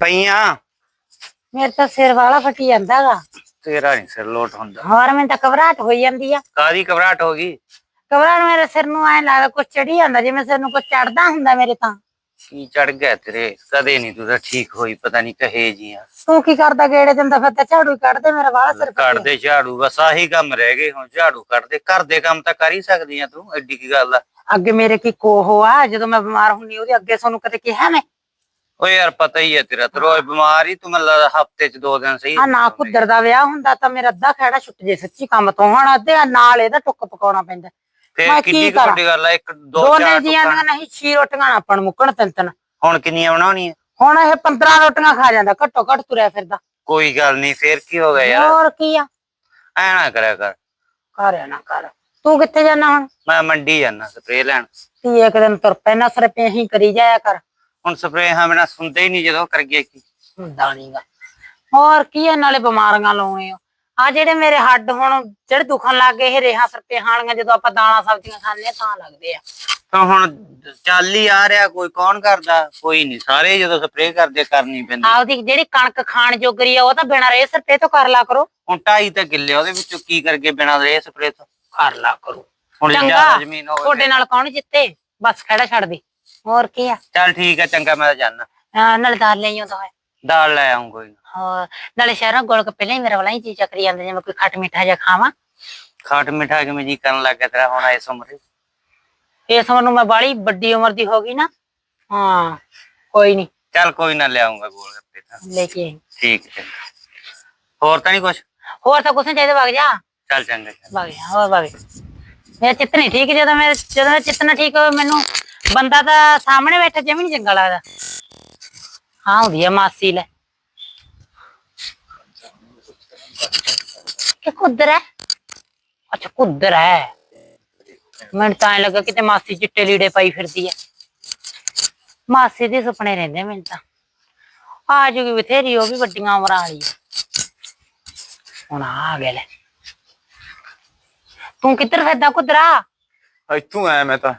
ਪਈਆਂ। ਮੇਰੇ ਤਾਂ ਸਿਰ ਵਾਲਾ ਫਟੀ ਜਾਂਦਾਗਾ। ਤੇਰਾ ਨਹੀਂ ਸਿਰ ਲੋਟ ਹੁੰਦਾ। ਹੋਰ ਮੈਨੂੰ ਤਾਂ ਘਬਰਾਹਟ ਹੋਈ ਜਾਂਦੀ ਆ। ਕਾਦੀ ਘਬਰਾਹਟ ਹੋ ਗਈ? ਘਬਰਾਹਟ ਮੇਰੇ ਸਿਰ ਨੂੰ ਐ ਲੱਗਦਾ ਕੁਝ ਚੜੀ ਜਾਂਦਾ ਜਿਵੇਂ ਸਿਰ ਨੂੰ ਕੁਝ ਚੜਦਾ ਹੁੰਦਾ ਮੇਰੇ ਤਾਂ। ਕੀ ਚੜ ਗਿਆ ਤੇਰੇ? ਕਦੇ ਨਹੀਂ ਤੂੰ ਤਾਂ ਠੀਕ ਹੋਈ ਪਤਾ ਨਹੀਂ ਕਹੇ ਜੀਆਂ। ਤੂੰ ਕੀ ਕਰਦਾ ਗੇੜੇ ਦਿੰਦਾ ਫਿਰ ਤਾਂ ਝਾੜੂ ਕੱਢਦੇ ਮੇਰਾ ਵਾਲਾ ਸਿਰ। ਕੱਢਦੇ ਝਾੜੂ ਬਸ ਆਹੀ ਕੰਮ ਰਹਿ ਗਏ ਹੁਣ ਝਾੜੂ ਕੱਢਦੇ। ਘਰ ਦੇ ਕੰਮ ਤਾਂ ਕਰ ਹੀ ਸਕਦੀ ਆ ਤੂੰ ਐਡੀ ਕੀ ਗੱਲ ਆ? ਅੱਗੇ ਮੇਰੇ ਕੀ ਕੋਹ ਆ ਜਦੋਂ ਮੈਂ ਬਿਮਾਰ ਹੁੰਨੀ ਉਹਦੇ ਅੱਗੇ ਤੁਹਾਨੂੰ ਕਦੇ ਕਿਹਾ ਮੈਂ? ਓ ਯਾਰ ਪਤਾ ਹੀ ਹੈ ਤੇਰਾ ਤੂੰ ਰੋਜ਼ ਬਿਮਾਰ ਹੀ ਤੂੰ ਲੱਗਦਾ ਹਫ਼ਤੇ ਚ ਦੋ ਦਿਨ ਸਹੀ ਆ ਨਾ ਕੁੱਦਰ ਦਾ ਵਿਆਹ ਹੁੰਦਾ ਤਾਂ ਮੇਰਾ ਅੱਧਾ ਖੜਾ ਛੁੱਟ ਜੇ ਸੱਚੀ ਕੰਮ ਤੋਂ। ਹੁਣ ਅੱਧੇ ਨਾਲ ਇਹਦਾ ਟੁੱਕ ਪਕਾਉਣਾ ਪੈਂਦਾ। ਮੈਂ ਕੀ ਕਿੰਨੀ ਕੁ? ਵੱਡੀ ਗੱਲ ਆ ਇੱਕ ਦੋ ਦੋ ਚਾਰ ਨੇ ਜੀਆਂ। ਦੀਆਂ ਨਹੀਂ ਛੀ ਰੋਟੀਆਂ ਨਾ ਮੁੱਕਣ ਤਿੰਨ ਤਿੰਨ। ਹੁਣ ਕਿੰਨੀਆਂ ਬਣਾਉਣੀਆਂ? ਹੁਣ ਇਹ 15 ਰੋਟੀਆਂ ਖਾ ਜਾਂਦਾ ਘੱਟੋ ਘੱਟ ਤੁਰਿਆ ਫਿਰਦਾ। ਕੋਈ ਗੱਲ ਨਹੀਂ ਫੇਰ ਕੀ ਹੋ ਗਿਆ ਯਾਰ? ਹੋਰ ਕੀ ਆ? ਐ ਨਾ ਕਰਿਆ ਕਰ। ਕਰਿਆ ਨਾ ਕਰ ਤੂੰ ਕਿੱਥੇ ਜਾਣਾ ਹੁਣ? ਮੈਂ ਮੰਡੀ ਜਾਣਾ ਸਪਰੇ ਲੈਣ। ਤੀ ਇੱਕ ਦਿਨ ਤੁਰ ਪੈਣਾ ਸਿਰ ਪੇ ਹੀ ਕਰੀ ਜਾਇਆ ਕਰ। ਹੁਣ ਸਪਰੇ ਹਾਂ ਬਿਨਾ ਸੁਣਦੇ ਹੀ ਨਹੀਂ ਜਦੋਂ ਕਰ ਗਿਆ ਕੀ ਹੁੰਦਾ ਨਹੀਂਗਾ ਹੋਰ ਕੀ ਆ ਨਾਲੇ ਬਿਮਾਰੀਆਂ ਲਾਉਣੇ ਆ। ਆ ਜਿਹੜੇ ਮੇਰੇ ਹੱਡ ਹੁਣ ਜਿਹੜੇ ਦੁਖਣ ਲੱਗ ਗਏ ਇਹ ਰੇਹਾਂ ਸਰਪੇ ਹਾਣੀਆਂ ਜਦੋਂ ਆਪਾਂ ਦਾਣਾ ਸਬਜ਼ੀਆਂ ਖਾਂਦੇ ਆ ਤਾਂ ਲੱਗਦੇ ਆ। ਤਾਂ ਹੁਣ ਚੱਲ ਹੀ ਆ ਰਿਹਾ ਕੋਈ ਕੌਣ ਕਰਦਾ? ਕੋਈ ਨਹੀਂ। ਸਾਰੇ ਜਦੋਂ ਸਪਰੇ ਕਰਦੇ ਕਰਨੀ ਪੈਂਦੀ। ਆਪਦੀ ਜਿਹੜੀ ਕਣਕ ਖਾਣ ਜੋਗਰੀ ਆ ਉਹ ਤਾਂ ਬਿਨਾਂ ਰੇ ਸਰਪੇ ਤੋਂ ਕਰ ਲਾ ਕਰੋ। ਹੁਣ ਢਾਈ ਤਾਂ ਕਿੱਲੇ ਉਹਦੇ ਵਿੱਚੋਂ ਕੀ ਕਰਕੇ ਬਿਨਾਂ ਰੇ ਸਪਰੇ ਤੋਂ? ਕਰ ਲਾ ਕਰੋ। ਹੁਣ ਚੰਗਾ। ਜ਼ਮੀਨ ਹੋਵੇ ਤੁਹਾਡੇ ਨਾਲ ਕੌਣ ਜਿੱਤੇ? ਬਸ ਖੜਾ ਛੱਡ ਦੇ। ਹੋਰ ਕੀ ਆ? ਚੱਲ ਠੀਕ ਹੈ ਚੰਗਾ ਮੈਂ ਜਾਣਾ ਅਹ ਨਾਲੇ ਦਾਲ ਲਈ ਆਉਂਦਾ ਹੋਇਆ ਦਾਲ ਲੈ ਆਉਂ ਕੋਈ ਨਾ। ਹੋਰ ਨਾਲੇ ਸ਼ਹਿਰਾਂ ਗੋਲ ਗੱਪੇ ਲਈ ਮੇਰਾ ਵਾਲਾ ਹੀ ਜੀ ਚੱਕਰੀ ਜਾਂਦੇ ਜਿਵੇਂ ਕੋਈ ਖੱਟ ਮਿੱਠਾ ਜਿਹਾ ਖਾਵਾਂ। ਖਾਟ ਮਿਠਾ ਕੇ ਮੈਂ ਜੀ ਕਰਨ ਲੱਗ ਗਿਆ ਤੇਰਾ ਹੁਣ ਇਸ ਉਮਰੇ? ਇਸ ਉਮਰ ਨੂੰ ਮੈਂ ਬਾਲੀ ਵੱਡੀ ਉਮਰ ਦੀ ਹੋ ਗਈ ਨਾ। ਹਾਂ ਕੋਈ ਨਹੀਂ। ਚੱਲ ਕੋਈ ਨਾ ਲੈ ਆਉਂਗਾ ਗੋਲ ਗੱਪੇ ਤਾਂ। ਲੈ ਕੇ ਆਈ। ਠੀਕ ਹੈ ਚੰਗਾ। ਹੋਰ ਤਾਂ ਨਹੀਂ ਕੁਛ? ਹੋਰ ਤਾਂ ਕੁਛ ਨੀ ਚਾਹੀਦਾ ਵਗ ਜਾ। ਚੱਲ ਚੰਗਾ ਚੱਲ। ਵਗ ਜਾ ਹੋਰ ਵਗ ਜਾ। ਮੇਰਾ ਚਿੱਤ ਨਹੀਂ ਠੀਕ ਜਦੋਂ ਮੇਰੇ ਜਦੋਂ ਮੇਰਾ ਚਿੱਤ ਨਾ ਠੀਕ ਹੋਵੇ ਮੈਨੂੰ ਬੰਦਾ ਤਾਂ ਸਾਹਮਣੇ ਬੈਠਾ ਜਿਵੇਂ ਨਹੀਂ ਚੰਗਾ ਲੱਗਦਾ। ਹਾਂ, ਹੁੰਦੀ ਆ ਮਾਸੀ ਲੈ। ਕਿ ਕੁੱਦਰ ਹੈ? ਅੱਛਾ, ਕੁੱਦਰ ਹੈ। ਮੈਨੂੰ ਤਾਂ ਐਂ ਲੱਗਾ ਕਿਤੇ ਮਾਸੀ ਚਿੱਟੇ ਲੀੜੇ ਪਾਈ ਫਿਰਦੀ ਹੈ ਮਾਸੀ ਦੇ ਸੁਪਨੇ ਰਹਿੰਦੇ ਮੈਨੂੰ ਤਾਂ। ਆ ਜੂਗੀ ਬਥੇਰੀ, ਉਹ ਵੀ ਵੱਡੀਆਂ ਉਮਰਾਂ ਵਾਲੀ ਹੈ ਹੁਣ ਆ ਗਿਆ ਲੈ। ਤੂੰ ਕਿੱਧਰ ਫਿਰਦਾ ਕੁਦਰਾ? ਇੱਥੋਂ ਆਇਆ ਮੈਂ ਤਾਂ।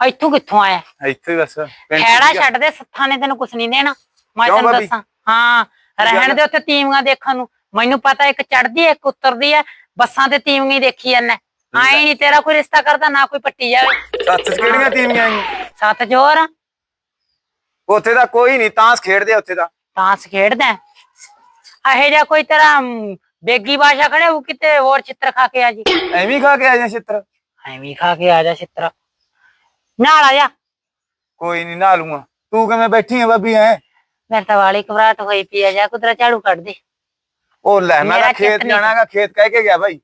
ਇੱਥੋਂ ਕਿੱਥੋਂ ਆਇਆ? ਇੱਥੇ ਹੀ ਬਸ ਪਿੰਡ ਖੈੜਾ ਸੀਗਾ। ਛੱਡ ਦੇ ਸੱਥਾਂ ਨੇ ਤੈਨੂੰ ਕੁਛ ਨਹੀਂ ਦੇਣਾ। ਮੈਂ ਕਿਉਂ ਤੈਨੂੰ ਭਾਬੀ? ਦੱਸਾਂ। ਹਾਂ ਰਹਿਣ ਦੇ ਉੱਥੇ ਤੀਵੀਆਂ ਦੇਖਣ ਨੂੰ। ਮੈਨੂੰ ਪਤਾ ਇੱਕ ਚੜਦੀ ਹੈ ਇੱਕ ਉਤਰਦੀ ਹੈ ਬੱਸਾਂ ਤੇ ਤੀਵੀਆਂ ਹੀ ਦੇਖੀ ਜਾਂਦਾ। ਆਏ ਨਹੀਂ ਤੇਰਾ ਕੋਈ ਰਿਸ਼ਤਾ ਕਰਦਾ ਨਾ ਕੋਈ ਪੱਟੀ ਜਾਵੇ। ਸੱਤ ਚ ਕਿਹੜੀਆਂ ਟੀਮਾਂ ਆਈਆਂ? ਸੱਤ ਜੋਰ ਆ, ਉੱਥੇ ਦਾ ਕੋਈ ਨਹੀਂ ਤਾਂਸ ਖੇਡਦੇ ਆ ਉੱਥੇ ਦਾ ਤਾਂਸ ਖੇਡਦਾ ਇਹੋ ਜਿਹਾ ਕੋਈ ਤੇਰਾ ਅਮ, ਬੇਗੀ ਬਾਸ਼ਾ ਖੜੇ ਹੋ ਕਿਤੇ ਹੋਰ ਚਿੱਤਰ ਖਾ ਕੇ ਆ ਜੀ? ਐਵੇਂ ਹੀ ਖਾ ਕੇ ਆ ਜਾਂ ਛਿੱਤਰ। ਐਵੇਂ ਹੀ ਖਾ ਕੇ ਆ ਜਾ ਚਿੱਤਰ ਨਾਲ ਆ ਜਾ। ਕੋਈ ਨਹੀਂ ਨਾ ਲੂੰਗਾ ਤੂੰ ਕਿਵੇਂ ਬੈਠੀ ਆ ਬਾਬੀ ਐ ਮੇਰੇ ਤਾਂ ਵਾਲੀ ਘਬਰਾਹਟ ਹੋਈ ਪਈ ਆ ਜਾ ਕੁਦਰਾ ਝਾੜੂ ਕੱਢ ਦੇ ਉਹ ਲੈ ਮੈਂ ਤਾਂ ਖੇਤ ਜਾਣਾਗਾ ਖੇਤ ਕਹਿ ਕੇ ਗਿਆ ਭਾਈ।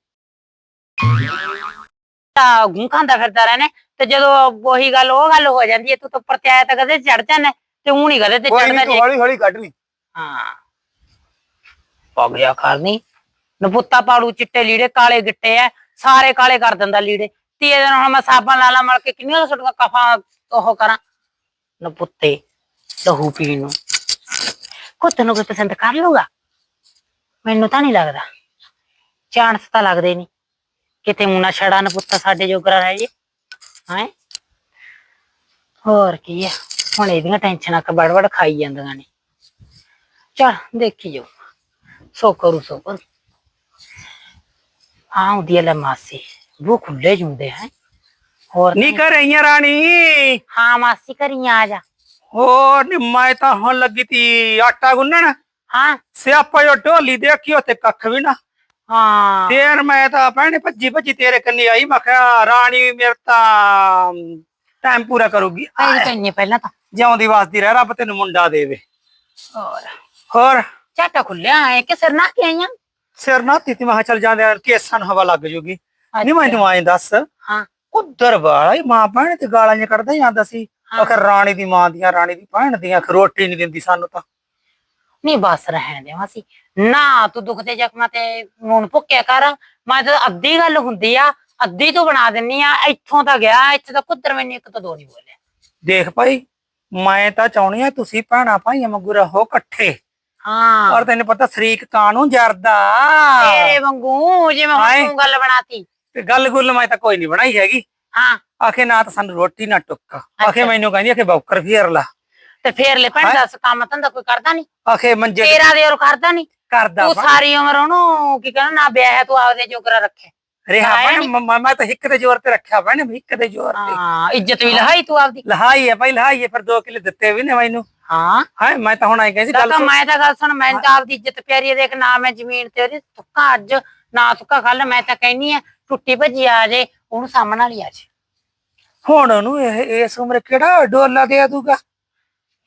ਤਾਂ ਗੂੰ ਖਾਂਦਾ ਫਿਰਦਾ ਰਹਿਣਾ ਤੇ ਜਦੋਂ ਉਹੀ ਗੱਲ ਉਹ ਗੱਲ ਹੋ ਜਾਂਦੀ ਹੈ ਤੂੰ ਤਾਂ ਉੱਪਰ ਤੇ ਆਇਆ ਤਾਂ ਕਦੇ ਚੜ ਜਾਣਾ ਤੇ ਉਹ ਨਹੀਂ ਕਦੇ ਤੇ ਚੜਨਾ ਜੇ। ਹੌਲੀ ਹੌਲੀ ਕੱਢ ਲਈ। ਹਾਂ। ਪੱਗ ਜਾ ਕਰਨੀ ਨਪੁੱਤਾ ਪਾੜੂ ਚਿੱਟੇ ਲੀੜੇ ਕਾਲੇ ਗਿੱਟੇ ਐ ਸਾਰੇ ਕਾਲੇ ਕਰ ਦਿੰਦਾ ਲੀੜੇ। ਤੀਏ ਦਿਨ ਹੁਣ ਮੈਂ ਸਾਬਾਂ ਲਾ ਲਾ ਮਲ ਕੇ ਕਿੰਨੀਆਂ ਸੁੱਟੀਆਂ ਕਫਾਂ ਉਹ ਕਰਾਂ ਨਪੁੱਤੇ ਲਹੂ ਪੀਣ ਨੂੰ ਕੁੱਤ ਨੂੰ ਕੋਈ ਪਸੰਦ ਕਰ ਲੂਗਾ ਮੈਨੂੰ ਤਾਂ ਨਹੀਂ ਲੱਗਦਾ ਚਾਂਸ ਤਾਂ ਲੱਗਦੇ ਨਹੀਂ ਕਿਤੇ ਮੁੰਨਾ ਛੜਾ ਨਪੁੱਤਾ ਸਾਡੇ ਜੋਗਰਾ ਰਹਿ ਜੇ ਹੈ ਹੋਰ ਕੀ ਆ ਹੁਣ ਇਹਦੀਆਂ ਟੈਨਸ਼ਨਾਂ ਕਬੜਵੜ ਖਾਈ ਜਾਂਦੀਆਂ ਨੇ ਚਲ ਦੇਖੀ ਜਾਓ ਸੋ ਕਰੂ ਸੋ ਕਰੂ ਹਾਂ ਉਹਦੀ ਲੈ ਮਾਸੀ ਉਹ ਖੁੱਲੇ ਜੁੰਦੇ ਹੈ ਹੋਰ ਨੀ ਤਾਂ- ਕਰ ਰਹੀਆਂ ਰਾਣੀ ਹਾਂ ਮਾਸੀ ਕਰੀਆਂ ਆ ਜਾ ਹੋਰ ਨੀ ਮੈਂ ਤਾਂ ਹੁਣ ਲੱਗੀ ਤੀ ਆਟਾ ਗੁੰਨਣ ਹਾਂ ਸਿਆਪਾ ਜੋ ਢੋਲੀ ਦੇਖੀ ਉੱਤੇ ਕੱਖ ਵੀ ਨਾ ਹਾਂ ਫੇਰ ਮੈਂ ਤਾਂ ਭੈਣੇ ਭੱਜੀ ਭੱਜੀ ਤੇਰੇ ਕੰਨੀ ਆਈ ਮੈਂ ਕਿਹਾ ਰਾਣੀ ਮੇਰੇ ਤਾਂ ਟਾਈਮ ਪੂਰਾ ਕਰੂਗੀ ਐਂ ਕਹਿੰਨੇ ਪਹਿਲਾਂ ਤਾਂ ਜਿਉਂਦੀ ਵਾਸਦੀ ਰਹਿ ਰੱਬ ਤੈਨੂੰ ਮੁੰਡਾ ਦੇਵੇ ਹੋਰ ਹੋਰ ਝਾਟਾ ਖੁੱਲਿਆ ਐ ਕਿ ਸਿਰ ਨਾ ਕੇ ਆਈਆਂ ਸਿਰ ਨਾ ਤੀ ਮੈਂ ਕਿਹਾ ਚੱਲ ਜਾਂਦੇ ਆ, ਕੇਸਾਂ ਨੂੰ ਹਵਾ ਲੱਗ ਜੂਗੀ ਨਹੀਂ ਮੈਂ ਤੂੰ ਆਏ ਦੱਸ ਹਾਂ। ਉਧਰ ਵਾਲਾ ਹੀ ਮਾਂ ਭੈਣ ਤੇ ਗਾਲਾਂ ਜਿਹਾ ਕੱਢਦਾ ਜਾਂਦਾ ਸੀ। ਹਾਂ। ਆਖਰ ਰਾਣੀ ਦੀ ਮਾਂ ਦੀਆਂ ਰਾਣੀ ਦੀ ਭੈਣ ਦੀਆਂ ਆਖਰ ਰੋਟੀ ਨਹੀਂ ਦਿੰਦੀ ਸਾਨੂੰ ਤਾਂ। ਨਹੀਂ ਬਸ ਰਹਿਣ ਦੇ ਮਾਸੀ। ਨਾ ਤੂੰ ਦੁੱਖ ਦੇ ਜ਼ਖਮਾਂ ਤੇ ਨੂਨ ਭੁੱਕਿਆ ਕਰ। ਮੈਂ ਤਾਂ ਅੱਧੀ ਗੱਲ ਹੁੰਦੀ ਆ ਅੱਧੀ ਤੂੰ ਬਣਾ ਦਿੰਨੀ ਆ ਇੱਥੋਂ ਤਾਂ ਗਿਆ ਇੱਥੇ ਤਾਂ ਕੁੱਤਰ ਮੈਨੂੰ ਇੱਕ ਤੋਂ ਦੋ ਨਹੀਂ ਬੋਲਿਆ। ਦੇਖ ਭਾਈ ਮੈਂ ਤਾਂ ਚਾਹੁੰਦੀ ਆ ਤੁਸੀਂ ਭੈਣਾਂ ਭਾਈਆਂ ਵਾਂਗੂ ਰਹੋ ਇਕੱਠੇ। ਹਾਂ। ਔਰ ਤੈਨੂੰ ਪਤਾ ਸ਼ਰੀਕ ਕਾਨੂੰ ਜਰਦਾ? ਤੇਰੇ ਵਾਂਗੂ ਜਿਵੇਂ ਹੁਣ। ਤੂੰ ਗੱਲ ਬਣਾਤੀ। ਤੇ ਗੱਲ ਗੁੱਲ ਮੈਂ ਤਾਂ ਕੋਈ ਨਹੀਂ ਬਣਾਈ ਹੈਗੀ। ਹਾਂ। ਆਖੇ ਨਾ ਤਾਂ ਸਾਨੂੰ ਰੋਟੀ ਨਾ ਟੁੱਕ। ਆਖੇ ਮੈਨੂੰ ਕਹਿੰਦੀ ਆਖੇ ਬੌਕਰ ਫੇਰ ਲਾ। ਤੇ ਫੇਰ ਲੈ ਭੈਣ? ਦੱਸ ਕੰਮ ਧੰਦਾ ਕੋਈ ਕਰਦਾ ਨਹੀਂ? ਆਖੇ ਮੰਜੇ ਤੇਰਾ ਦੇ ਉਹ ਕਰਦਾ ਨਹੀਂ। ਕਰਦਾ ਤੂੰ ਸਾਰੀ ਉਮਰ ਉਹਨੂੰ ਕੀ ਕਹਿੰਦਾ ਨਾ ਵਿਆਹ ਹੈ ਤੂੰ ਆਪਦੇ ਜੋਗਰਾ ਰੱਖੇ। ਰਿਹਾ ਭੈਣ ਮ- ਮੈਂ ਤਾਂ ਹਿੱਕ ਦੇ ਜ਼ੋਰ ਤੇ ਰੱਖਿਆ ਭੈਣ ਹਿੱਕ ਦੇ ਜ਼ੋਰ ਤੇ। ਹਾਂ ਇੱਜ਼ਤ ਵੀ ਲਹਾਈ ਤੂੰ ਆਪਦੀ। ਲਹਾਈ ਹੈ ਭਾਈ ਲਹਾਈ ਹੈ ਫਿਰ 2 ਕਿਲੇ ਦਿੱਤੇ ਵੀ ਨੇ ਮੈਨੂੰ। ਹਾਂ। ਹਾਂ ਮੈਂ ਤਾਂ ਹੁਣ ਆਈ ਗਈ ਸੀ ਗੱਲ ਮੈਂ ਤਾਂ ਗੱਲ ਸੁਣ ਮੈਂ ਤਾਂ ਆਪਦੀ ਇੱਜ਼ਤ ਪਿਆਰੀ ਦੇਖ ਨਾ ਮੈਂ ਜ਼ਮੀਨ ਤੇ ਉਹਦੀ ਤੁੱਕਾ ਅੱਜ ਨਾ ਤੁੱਕਾ ਕੱਲ ਮੈਂ ਤਾਂ ਕਹਿਨੀ ਆ ਟੁੱਟੀ ਭੱਜੀ ਆ ਜੇ ਉਹਨੂੰ ਸਾਹਮਣ ਵਾਲੀ ਆ ਜੇ। ਹੁਣ ਉਹਨੂੰ ਇਹ ਇਸ ਉਮਰ ਕਿਹੜਾ ਡੋਲਾ ਦੇ ਦੂਗਾ?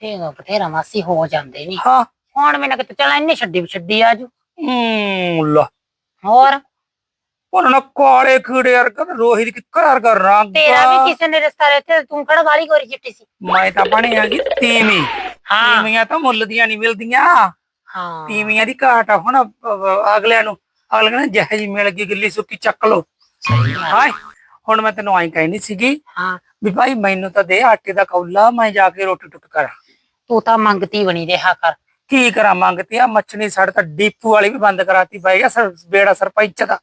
ਤੇ ਉਹ ਬਥੇਰਾ ਮਾਸੀ ਹੋ ਜਾਂਦੇ ਨਹੀਂ ਹਾਂ। ਹੁਣ ਮੈਨੂੰ ਕਿਤੇ ਚਲ ਇੰਨੇ ਛੱਡੀ ਛੱਡੀ ਆਜੂ ਹੂੰ ਲਾ। ਹੋਰ? ਉਹਨਾਂ ਨੇ ਕਾਲੇ ਕੀੜੇ ਯਾਰ ਕਰ ਰੋਹਿਤ ਕੀ ਕਰ ਕਰ ਰੰਗ ਤੇਰਾ ਵੀ ਕਿਸੇ ਨੇ ਰਿਸ਼ਤਾ ਰਹਿਤੇ ਤੂੰ ਕਿਹੜਾ ਵਾਲੀ ਗੋਰੀ ਚਿੱਟੀ ਸੀ? ਮੈਂ ਤਾਂ ਬਣੇ ਆ ਜੀ ਤੀਵੀਂ। ਹਾਂ। ਤੀਵੀਆਂ ਤਾਂ ਮੁੱਲ ਦੀਆਂ ਨਹੀਂ ਮਿਲਦੀਆਂ। ਹਾਂ। ਤੀਵੀਆਂ ਦੀ ਘਾਟ ਆ ਹੁਣ ਅਗਲਿਆਂ ਨੂੰ। ਅਗਲੇ ਨੇ ਜਿਹੇ ਜੀ ਮਿਲ ਗਈ ਗਿੱਲੀ ਸੁੱਕੀ ਚੱਕ ਲੋ ਹਾਏ ਹੁਣ ਮੈਂ ਤੈਨੂੰ ਆਈ ਕਹਿਣੀ ਸੀਗੀ ਹਾਂ। ਵੀ ਭਾਈ ਮੈਨੂੰ ਤਾਂ ਦੇ ਆਟੇ ਦਾ ਕੌਲਾ ਮੈਂ ਜਾ ਕੇ ਰੋਟੀ ਟੁੱਕ ਕਰਾਂ। ਤੂੰ ਤਾਂ ਮੰਗਤੀ ਬਣੀ ਰਿਹਾ ਕਰ। ਕੀ ਕਰਾਂ ਮੰਗਤੀ ਆ ਮੱਛਣੀ ਸਾਡੇ ਤਾਂ ਡੀਪੂ ਵਾਲੀ ਵੀ ਬੰਦ ਕਰਾਤੀ ਬਾਈ ਆ ਸਰ ਬੇੜਾ ਸਰਪੰਚ ਦਾ।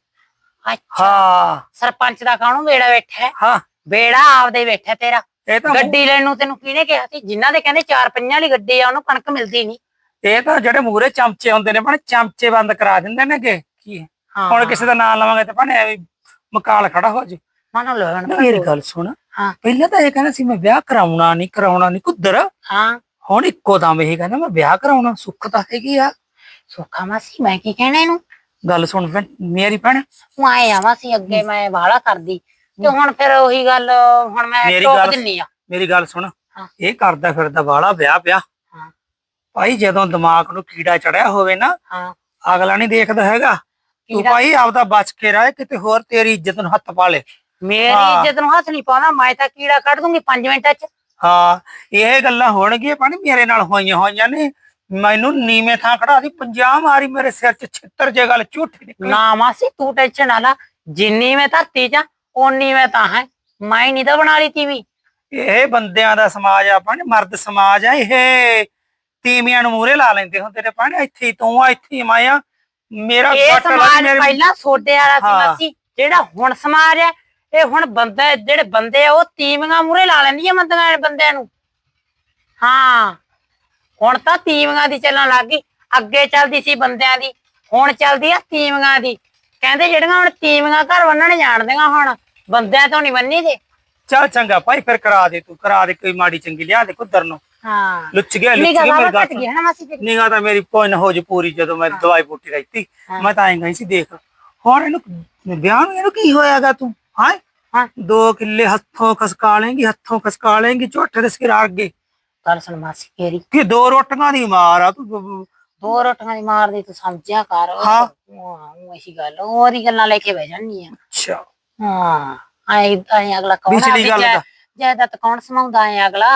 ਅੱਛਾ। ਹਾਂ। ਸਰਪੰਚ ਦਾ ਕਾਹਨੂੰ ਵੇੜਾ ਬੈਠਾ ਹੈ? ਹਾਂ। ਵੇੜਾ ਆਪਦੇ ਬੈਠਾ ਤੇਰਾ। ਇਹ ਤਾਂ ਗੱਡੀ ਲੈਣ ਨੂੰ ਤੈਨੂੰ ਕਿਹਨੇ ਕਿਹਾ ਸੀ? ਜਿਨ੍ਹਾਂ ਦੇ ਕਹਿੰਦੇ ਚਾਰ ਪੰਜਾਂ ਵਾਲੀ ਗੱਡੀ ਆ ਉਹਨੂੰ ਕਣਕ ਮਿਲਦੀ ਨਹੀਂ। ਇਹ ਤਾਂ ਜਿਹੜੇ ਮੂਰੇ ਚਮਚੇ ਹੁੰਦੇ ਨੇ ਭਾਣੇ ਚਮਚੇ ਬੰਦ ਕਰਾ ਦਿੰਦੇ ਨੇਗੇ। ਕੀ ਹੈ? ਹਾਂ ਹੁਣ ਕਿਸੇ ਦਾ ਨਾਮ ਲਵਾਂਗੇ ਤਾਂ ਭਾਣੇ ਐਵੇਂ ਮਕਾਲ ਖੜਾ ਹੋ ਜੂ। ਮਨ ਲੈਣ ਮੇਰੀ ਗੱਲ ਸੁਣ। ਹਾਂ। ਪਹਿਲਾਂ ਤਾਂ ਇਹ ਕਹਿੰਦਾ ਸੀ ਮੈਂ ਵਿਆਹ ਕਰਾਉਣਾ ਨਹੀਂ ਕਰਾਉਣਾ ਨਹੀਂ ਕੁੱਦਰ। ਹਾਂ। ਹੁਣ ਇੱਕੋ ਦਮ ਇਹ ਕਹਿੰਦਾ ਮੈਂ ਵਿਆਹ ਕਰਾਉਣਾ ਸੁੱਖ ਤਾਂ ਹੈਗੀ ਆ। ਸੁੱਖਾ ਮਾਸੀ ਮੈਂ ਕੀ ਕਹਿਣਾ ਇਹਨੂੰ? ਗੱਲ ਸੁਣ ਭੈਣ ਮੇਰੀ ਭੈਣ। ਤੂੰ ਆਏ ਆ ਮਾਸੀ ਅੱਗੇ ਮੈਂ ਵਾਲਾ ਕਰਦੀ। ਤੇ ਹੁਣ ਫਿਰ ਉਹੀ ਗੱਲ ਹੁਣ ਮੈਂ ਮੇਰੀ ਟੋਕ ਗੱਲ- ਦਿੰਨੀ ਆ। ਮੇਰੀ ਗੱਲ ਸੁਣ। ਹਾਂ। ਇਹ ਕਰਦਾ ਫਿਰਦਾ ਵਾਲਾ ਵਿਆਹ ਪਿਆ। ਹਾਂ। ਭਾਈ ਜਦੋਂ ਦਿਮਾਗ ਨੂੰ ਕੀੜਾ ਚੜਿਆ ਹੋਵੇ ਨਾ ਹਾਂ। ਅਗਲਾ ਨਹੀਂ ਦੇਖਦਾ ਹੈਗਾ। ਤੂੰ ਭਾਈ ਆਪਦਾ ਬਚ ਕੇ ਰਹਿ ਕਿਤੇ ਹੋਰ ਤੇਰੀ ਇੱਜ਼ਤ ਨੂੰ ਹੱਥ ਪਾ ਲੇ। ਮੇਰੀ ਹਾਂ। ਇੱਜ਼ਤ ਨੂੰ ਹੱਥ ਨਹੀਂ ਪਾਉਂਦਾ ਮੈਂ ਤਾਂ ਕੀੜਾ ਕੱਢ ਦੂੰਗੀ 5 ਮਿੰਟਾਂ ਚ। ਹਾਂ ਇਹ ਗੱਲਾਂ ਹੋਣਗੀਆਂ ਪਾਣੀ ਮੇਰੇ ਨਾਲ ਹੋਈਆਂ ਹੋਈਆਂ ਨੇ। ਮੈਨੂੰ ਨੀਵੇਂ ਥਾਂ ਖੜਾ ਦੀ ਪੰਜਾਹ ਮਾਰੀ ਮੇਰੇ ਸਿਰ 'ਚ ਛਿੱਤਰ ਜੇ ਗੱਲ ਝੂਠੀ ਨਿਕਲੀ। ਨਾ ਮਾਸੀ ਤੂੰ ਟੈਨਸ਼ਨ ਨਾ ਲਾ ਜਿੰਨੀ ਮੈਂ ਧਰਤੀ ਚ ਓਨੀ ਮੈਂ ਤਾਂ ਹੈ। ਮੈਂ ਨਹੀਂ ਤਾਂ ਬਣਾ ਲਈ ਤੀਵੀਂ। ਇਹ ਬੰਦਿਆਂ ਦਾ ਸਮਾਜ ਆ ਪਾਣੀ ਮਰਦ ਸਮਾਜ ਆ ਇਹ। ਤੀਵੀਆਂ ਨੂੰ ਮੂਰੇ ਲਾ ਲੈਂਦੇ ਹੁੰਦੇ ਨੇ ਪਾਣੀ ਇੱਥੇ ਹੀ ਤੂੰ ਆ ਇੱਥੇ ਹੀ ਮੈਂ ਆ। ਮੇਰਾ ਇਹ ਲੱਗ ਸਮਾਜ ਮੇਰੇ ਪਹਿਲਾਂ ਸੋਡੇ ਵਾਲਾ ਸੀ। ਮਾਸੀ ਜਿਹੜਾ ਹੁਣ ਸਮਾਜ ਹੈ ਇਹ ਹੁਣ ਬੰਦਾ ਜਿਹੜੇ ਬੰਦੇ ਆ ਉਹ ਤੀਵੀਆਂ ਮੂਰੇ ਲਾ ਲੈਂਦੀਆਂ ਬੰਦਿਆਂ ਬੰਦਿਆਂ ਨੂੰ। ਹਾਂ। ਹੁਣ ਤਾਂ ਤੀਵੀਆਂ ਦੀ ਚੱਲਣ ਲੱਗ ਗਈ। ਅੱਗੇ ਚੱਲਦੀ ਸੀ ਬੰਦਿਆਂ ਦੀ ਹੁਣ ਚੱਲਦੀ ਆ ਤੀਵੀਆਂ ਦੀ। ਕਹਿੰਦੇ ਜਿਹੜੀਆਂ ਹੁਣ ਤੀਵੀਆਂ ਘਰ ਬੰਨਣ ਜਾਣਦੀਆਂ ਹੁਣ ਬੰਦਿਆਂ ਤੋਂ ਨਹੀਂ ਬੰਨੀ ਦੇ ਚੱਲ ਚੰਗਾ ਭਾਈ ਫਿਰ ਕਰਾ ਦੇ ਤੂੰ ਕਰਾ ਦੇ ਕੋਈ ਮਾੜੀ ਚੰਗੀ ਲਿਆ ਦੇ ਕੁੱਦਰ ਨੂੰ। ਹਾਂ ਲੁੱਚ ਗਿਆ ਲੁੱਚ ਨਿਗਾਹ ਗਿਆ ਮੇਰੀ ਘਟ ਗੱਲ ਗਈ ਹੈ ਨਾ ਮਾਸੀ ਤੇਰੀ ਨਿਗਾਹ ਤਾਂ ਮੇਰੀ ਕੋਈ ਨਾ ਹੋ ਜੇ ਪੂਰੀ ਜਦੋਂ ਮੈਂ ਦਵਾਈ ਬੂਟੀ ਰਹੀ ਹਾਂ। ਮੈਂ ਤਾਂ ਆਏਂ ਗਈ ਸੀ ਦੇਖ ਹੁਣ ਇਹਨੂੰ ਵਿਆਹ ਨੂੰ ਇਹਨੂੰ ਕੀ ਹੋਇਆਗਾ ਤੂੰ ਹਾਂ ਹਾਂ। ਦੋ ਕਿੱਲੇ ਹੱਥੋਂ ਖਸਕਾ ਲੇਂਗੀ ਹੱਥੋਂ ਖਸਕਾ ਲੇਂਗੀ ਝੋਟੇ ਦੇ ਸਿਰ ਅੱਗੇ ਗੱਲ ਸੁਣ ਮਾਸੀ ਤੇਰੀ ਕਿ ਦੋ ਰੋਟੀਆਂ ਦੀ ਮਾਰ ਆ ਤੂੰ ਦੋ ਰੋਟੀਆਂ ਦੀ ਮਾਰਦੀ ਤੂੰ ਸਮਝਿਆ ਕਰ ਹਾਂ। ਉਹ ਇਹੀ ਗੱਲ ਹੋਰ ਹੀ ਗੱਲਾਂ ਲੈ ਕੇ ਬਹਿ ਜਾਨੀ ਆ ਅੱਛਾ ਹਾਂ ਆਏ ਆਏ ਅਗਲਾ ਕੌਣ ਪਿਛਲੀ ਗੱਲ ਦਾ। ਜਾਇਦਾਦ ਕੌਣ ਸਮਾਉਂਦਾ ਹੈ ਅਗਲਾ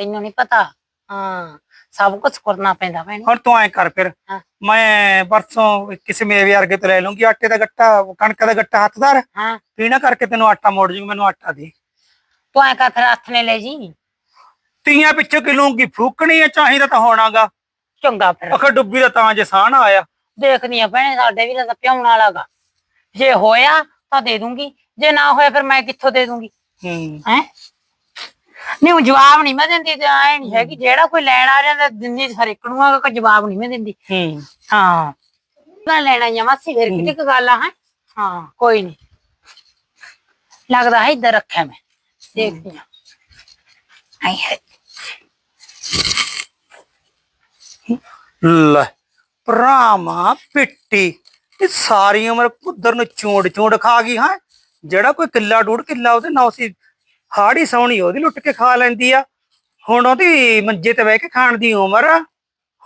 ਤੈਨੂੰ ਨਹੀਂ ਪਤਾ? ਹਾਂ ਸਭ ਕੁਝ ਕਰਨਾ ਪੈਂਦਾ ਭੈਣ। ਹੁਣ ਤੂੰ ਐ ਕਰ ਫਿਰ। ਹਾਂ। ਮੈਂ ਪਰਸੋਂ ਕਿਸੇ ਮੇਵੇ ਵਰਗੇ ਤੋਂ ਲੈ ਲੂੰਗੀ ਆਟੇ ਦਾ ਗੱਟਾ ਕਣਕ ਦਾ ਗੱਟਾ ਹੱਥਦਾਰ ਹਾਂ। ਪੀਣਾ ਕਰਕੇ ਤੈਨੂੰ ਆਟਾ ਮੋੜ ਜੂਗੀ ਮੈਨੂੰ ਆਟਾ ਦੇ। ਤੂੰ ਐ ਕਰ ਫਿਰ ਹੱਥ ਨੇ ਲੈ ਜੀ। ਤੀਆਂ ਪਿੱਛੇ ਕਿਲੂੰਗੀ ਫੂਕਣੀ ਆ ਚਾਹੀਦਾ ਤਾਂ ਹੋਣਾਗਾ। ਚੰਗਾ ਫਿਰ। ਅਖਰ ਡੁੱਬੀ ਦਾ ਤਾਂ ਜੇ ਸਾਹ ਨਾ ਆਇਆ। ਦੇਖਦੀ ਆ ਭੈਣੇ ਸਾਡੇ ਵੀ ਤਾਂ ਪਿਆਉਣ ਵਾਲਾਗਾ। ਜੇ ਹੋਇਆ ਤਾਂ ਦੇ ਦੂੰਗੀ ਜੇ ਨਾ ਹੋਇਆ ਫਿਰ ਮੈਂ ਕਿੱਥੋਂ ਦੇ ਦੂੰਗੀ? ਹੂੰ। ਹੈ? ਨਹੀਂ ਉਹ ਜਵਾਬ ਨਹੀਂ ਮੈਂ ਦਿੰਦੀ ਤੇ ਐ ਨਹੀਂ ਹੈ। ਕਿ ਜਿਹੜਾ ਕੋਈ ਲੈਣ ਆ ਜਾਂਦਾ ਦਿੰਦੀ ਹਰੇਕ ਨੂੰ ਆ ਕੋਈ ਜਵਾਬ ਨਹੀਂ ਮੈਂ ਦਿੰਦੀ। ਹੂੰ। ਹਾਂ। ਮੈਂ ਲੈਣਾ ਹੀ ਆ ਮਾਸੀ ਫਿਰ ਕਿਤੇ ਕੁ ਗੱਲ ਆ ਹੈ? ਹਾਂ ਕੋਈ ਨਹੀਂ ਲੱਗਦਾ ਹੈ ਇੱਧਰ ਰੱਖਿਆ ਮੈਂ। ਦੇਖਦੀ ਆ। ਆਈ ਹੈ। ਲੈ ਭਰਾਮਾ ਪਿੱਟੀ ਇਹ ਸਾਰੀ ਉਮਰ ਕੁੱਦਰ ਨੂੰ ਚੂੰਡ ਚੂੰਡ ਖਾ ਗਈ ਹਾਂ? ਜਿਹੜਾ ਕੋਈ ਕਿੱਲਾ ਡੂੜ ਕਿੱਲਾ ਉਹਦੇ ਨਾਲ ਸੀ ਹਾੜੀ ਸੌਣੀ ਉਹਦੀ ਲੁੱਟ ਕੇ ਖਾ ਲੈਂਦੀ ਆ। ਹੁਣ ਉਹਦੀ ਮੰਜੇ ਤੇ ਬਹਿ ਕੇ ਖਾਣ ਦੀ ਉਮਰ ਆ।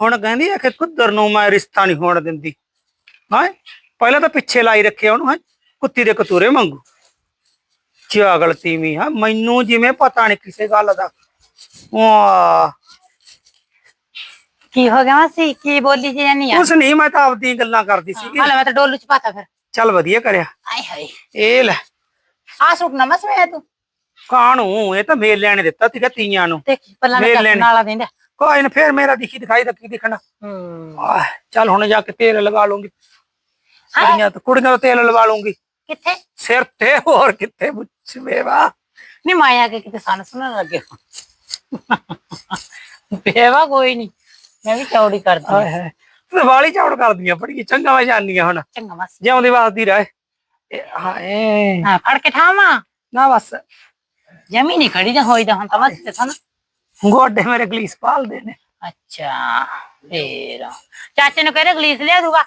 ਹੁਣ ਕਹਿੰਦੀ ਆ ਕਿ ਕੁੱਦਰ ਨੂੰ ਮੈਂ ਰਿਸ਼ਤਾ ਨਹੀਂ ਹੋਣ ਦਿੰਦੀ। ਹਾਂ? ਪਹਿਲਾਂ ਤਾਂ ਪਿੱਛੇ ਲਾਈ ਰੱਖਿਆ ਉਹਨੂੰ ਹਾਂ? ਕੁੱਤੀ ਦੇ ਕਤੂਰੇ ਮੰਗੂ ਚਾਗਲ ਤੀਵੀਂ ਹਾਂ? ਮੈਨੂੰ ਜਿਵੇਂ ਪਤਾ ਨਹੀਂ ਕਿਸੇ ਗੱਲ ਦਾ। ਵਾਹ ਕੀ ਹੋ ਗਿਆ ਮਾਸੀ? ਕੀ ਬੋਲੀ ਜੀ ਜਾਨੀ ਆ? ਕੁਛ ਨਹੀਂ ਮੈਂ ਤਾਂ ਆਪਦੀਆਂ ਗੱਲਾਂ ਕਰਦੀ ਸੀਗੀ। ਹਲੇ ਮੈਂ ਤਾਂ ਡੋਲੂ ਚ ਪਾਤਾ ਫਿਰ। ਚੱਲ ਵਧੀਆ ਕਰਿਆ। ਆਏ ਹਾਏ। ਇਹ ਲੈ। ਆ ਸੂਟ ਨਾ ਮਸ ਮੈਂ ਤੂੰ। ਕਾਣੂ ਇਹ ਤਾਂ ਮੇਲਿਆਂ ਨੇ ਦਿੱਤਾ ਸੀਗਾ ਤੀਆਂ ਨੂੰ। ਦੇਖ ਪੱਲਾ ਨਾ। ਨਾਲਾ ਦਿੰਦਾ। ਕੋਈ ਨਾ ਫੇਰ ਮੇਰਾ ਦਿਖੀ ਦਿਖਾਈ ਦਾ ਕੀ ਦਿਖਣਾ। ਹੂੰ। ਆਹ, ਚੱਲ ਹੁਣ ਜਾ ਕੇ ਤੇਲ ਲਗਾ ਲੂੰਗੀ। ਕੁੜੀਆਂ ਤਾਂ ਕੁੜੀਆਂ ਦਾ ਤੇਲ ਲਵਾ ਲੂੰਗੀ। ਕਿੱਥੇ? ਸਿਰ ਤੇ ਹੋਰ ਕਿੱਥੇ ਬੁੱਛ ਮੇਵਾ ਨਹੀਂ ਮਾਇਆ ਕੇ ਕਿਤੇ ਸਨ ਸੁਣਨ ਲੱਗੇ ਪੇਵਾ ਕੋਈ ਨਹੀਂ ਮੈਂ ਵੀ ਚੌੜੀ ਕਰਦੀ ਹਾਏ ਤੂੰ ਵਾਲੀ ਚੌੜ ਕਰਦੀਆਂ ਬੜੀ ਚੰਗਾ ਮੈਂ ਜਾਣੀਆਂ ਹੁਣ। ਚੰਗਾ ਬਸ। ਜਿਉਂਦੀ ਵਾਸਦੀ ਰਹਿ। ਇਹ ਹਾਏ। ਹਾਂ ਫੜ ਕੇ ਠਾਵਾਂ। ਨਾ ਬਸ। ਜਮੀ ਨਹੀਂ ਖੜੀ ਨਾ ਹੋਈ ਤਾਂ ਹੁਣ ਤਾਂ ਬਸ ਤੇ ਸਾਨੂੰ ਗੋਡੇ ਮੇਰੇ ਗਲੀਸ ਪਾਲਦੇ ਨੇ। ਅੱਛਾ ਫੇਰ। ਚਾਚੇ ਨੂੰ ਕਹਿੰਦੇ ਗਲੀਸ ਲਿਆ ਦੂਗਾ।